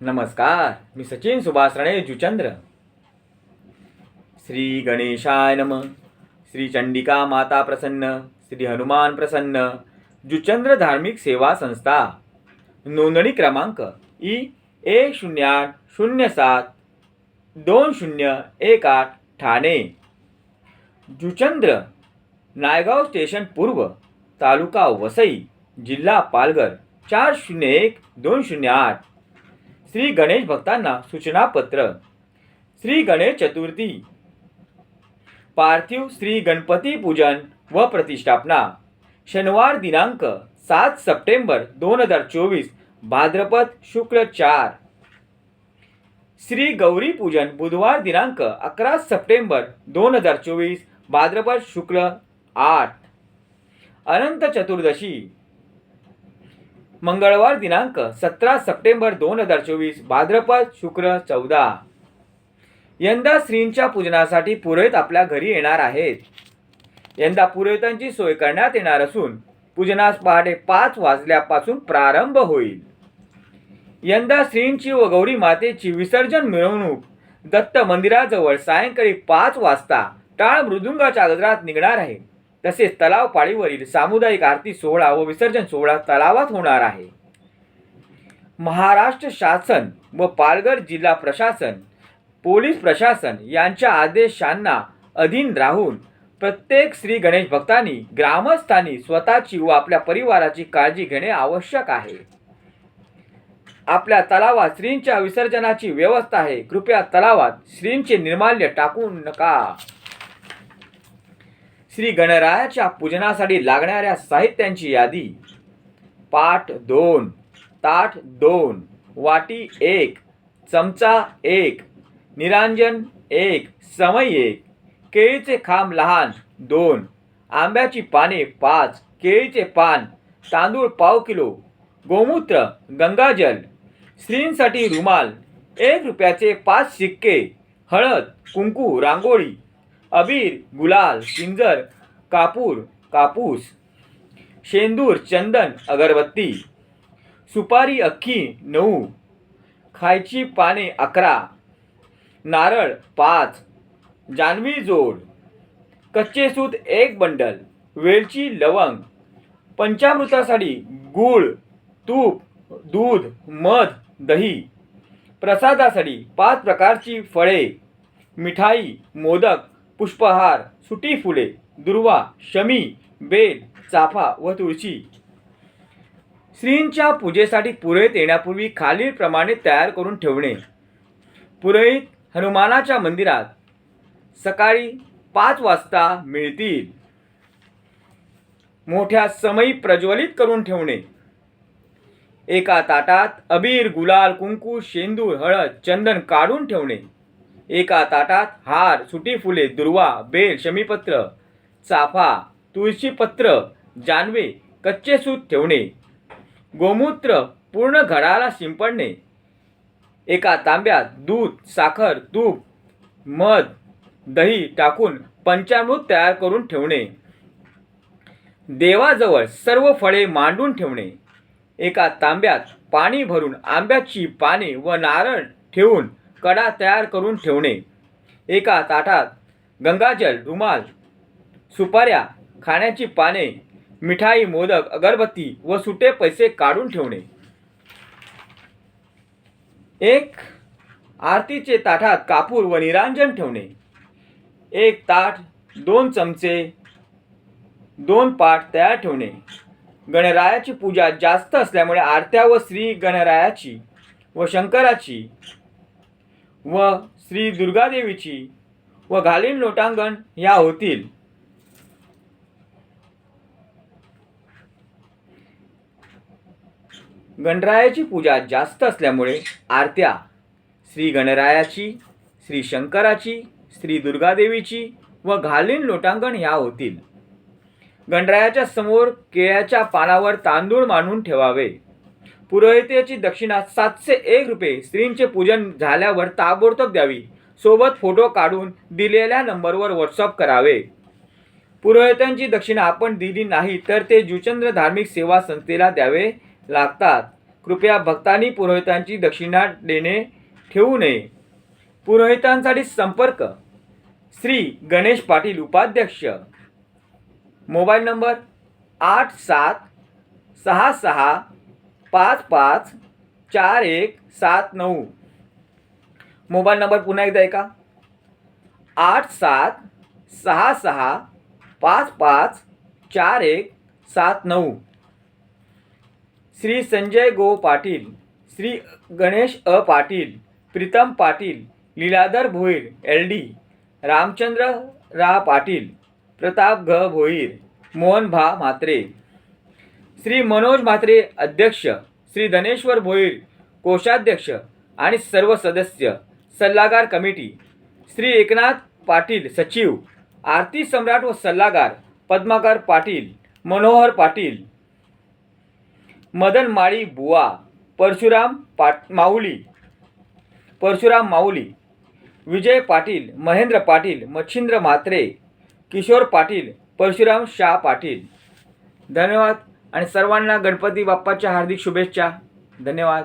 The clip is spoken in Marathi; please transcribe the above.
नमस्कार मी सचिन सुभाष राणे जुचंद्र. श्री गणेशाय नम. श्री चंडिका माता प्रसन्न श्री हनुमान प्रसन्न जुचंद्र धार्मिक सेवा संस्था. नोंदणी क्रमांक ई एक शून्य आठ शून्य सात दोन शून्य एक आठ ठाणे. जुचंद्र नायगाव स्टेशन पूर्व तालुका वसई जिल्हा पालघर चार शून्य एक दोन शून्य आठ. श्री गणेश भक्तांना सूचनापत्र श्री गणेश चतुर्थी. पार्थिव श्री गणपती पूजन व प्रतिष्ठापना. शनिवार दिनांक सात सप्टेंबर दोन हजार चोवीस भाद्रपद शुक्ल चार. श्री गौरी पूजन बुधवार दिनांक अकरा सप्टेंबर दोन हजार चोवीस भाद्रपद शुक्ल आठ. अनंत चतुर्दशी. मंगळवार दिनांक सतरा सप्टेंबर दोन हजार चोवीस भाद्रपद शुक्र चौदा. यंदा श्रींच्या पूजनासाठी पुरोहित आपल्या घरी येणार आहेत. यंदा पुरोहितांची सोय करण्यात येणार असून पूजनास पहाटे पाच वाजल्यापासून प्रारंभ होईल. यंदा श्रींची व गौरी मातेची विसर्जन मिरवणूक दत्त मंदिराजवळ सायंकाळी पाच वाजता टाळ मृदुंगाच्या गजरात निघणार आहे. तसेच तलाव पाळीवरील सामुदायिक आरती सोहळा व विसर्जन सोहळा तलावात होणार आहे. महाराष्ट्र शासन व पालघर जिल्हा प्रशासन पोलीस प्रशासन यांच्या आदेशांना अधीन राहून प्रत्येक श्री गणेश भक्तांनी ग्रामस्थांनी स्वतःची व आपल्या परिवाराची काळजी घेणे आवश्यक आहे. आपल्या तलावात श्रींच्या विसर्जनाची व्यवस्था आहे. कृपया तलावात श्रींचे निर्माल्य टाकू नका. श्री गणरायाच्या पूजनासाठी लागणाऱ्या साहित्यांची यादी. पाठ दोन ताट दोन वाटी एक चमचा एक निरांजन एक समय एक केळीचे खांब लहान दोन आंब्याची पाने पाच केळीचे पान तांदूळ पाव किलो गोमूत्र गंगाजल स्त्रींसाठी रुमाल एक रुपयाचे पाच सिक्के हळद कुंकू रांगोळी अबीर गुलाल पिंजर कापूर कापूस शेंदूर चंदन अगरबत्ती सुपारी अख्खी नऊ खायची पाने अकरा नारळ पाच जानवी जोड कच्चे सूत एक बंडल वेलची लवंग पंचामृतासाठी गूळ तूप दूध मध दही प्रसादासाठी पाच प्रकारची फळे मिठाई मोदक पुष्पहार सुटी फुले. दुर्वा शमी बेल चाफा व तुळशी. श्रींच्या पूजेसाठी पुरोहित येण्यापूर्वी खालीलप्रमाणे तयार करून ठेवणे. पुरोहित हनुमानाच्या मंदिरात सकाळी पाच वाजता मिळतील. मोठ्या समयी प्रज्वलित करून ठेवणे. एका ताटात अबीर गुलाल कुंकू शेंदूर हळद चंदन काढून ठेवणे. एका ताटात हार सुटी फुले दुर्वा बेल शमीपत्र चाफा तुळशीपत्र जानवे कच्चे सूत ठेवणे गोमूत्र पूर्ण घडाला शिंपडणे एका तांब्यात दूध साखर तूप मध दही टाकून पंचामृत तयार करून ठेवणे देवाजवळ सर्व फळे मांडून ठेवणे एका तांब्यात पाणी भरून आंब्याची पाने व नारळ ठेवून कडा तयार करून ठेवणे एका ताटात गंगाजल रुमाल सुपाऱ्या खाण्याची पाने मिठाई मोदक अगरबत्ती व सुटे पैसे काढून ठेवणे. एक आरतीचे ताटात कापूर व निरांजन ठेवणे. एक ताट दोन चमचे दोन पाट तयार ठेवणे. गणरायाची पूजा जास्त असल्यामुळे आरत्या व श्री गणरायाची व शंकराची व श्री दुर्गादेवीची व घालीन लोटांगण ह्या होतील. गणरायाची पूजा जास्त असल्यामुळे आरत्या श्री गणरायाची श्री शंकराची श्री दुर्गादेवीची व घालीन लोटांगण ह्या होतील. गणरायाच्या समोर केळ्याच्या पानावर तांदूळ मांडून ठेवावे. पुरोहितेची दक्षिणा सातशे एक रुपये स्त्रींचे पूजन झाल्यावर ताबडतोब द्यावी. सोबत फोटो काढून दिलेल्या नंबरवर व्हॉट्सअप करावे. पुरोहितांची दक्षिणा आपण दिली नाही तर ते जुचंद्र धार्मिक सेवा संस्थेला द्यावे. लागतात. कृपया भक्तांनी पुरोहितांची दक्षिणा देणे ठेवू नये. पुरोहितांसाठी संपर्क. श्री गणेश पाटील उपाध्यक्ष. मोबाईल नंबर आठ सात सहा सहा पाच पाच चार एक सात नऊ. मोबाईल नंबर पुन्हा एकदा ऐका. आठ सात सहा सहा पाच पाच चार एक सात नऊ. श्री संजय गो पाटील श्री गणेश अ पाटील प्रीतम पाटील लीलाधर भोईर एल डी रामचंद्र रा पाटील प्रताप घ भोईर मोहन भा म्हात्रे. श्री मनोज म्हात्रे अध्यक्ष श्री धनेश्वर भोईर कोषाध्यक्ष आणि सर्व सदस्य सल्लागार कमिटी. श्री एकनाथ पाटील सचिव आरती सम्राट व सल्लागार पद्माकर पाटील मनोहर पाटील मदन माळी बुवा परशुराम पाट माऊली परशुराम माऊली विजय पाटील महेंद्र पाटील मच्छिंद्र म्हात्रे किशोर पाटील परशुराम शाह पाटील. धन्यवाद आणि सर्वांना गणपती बाप्पाच्या हार्दिक शुभेच्छा. धन्यवाद.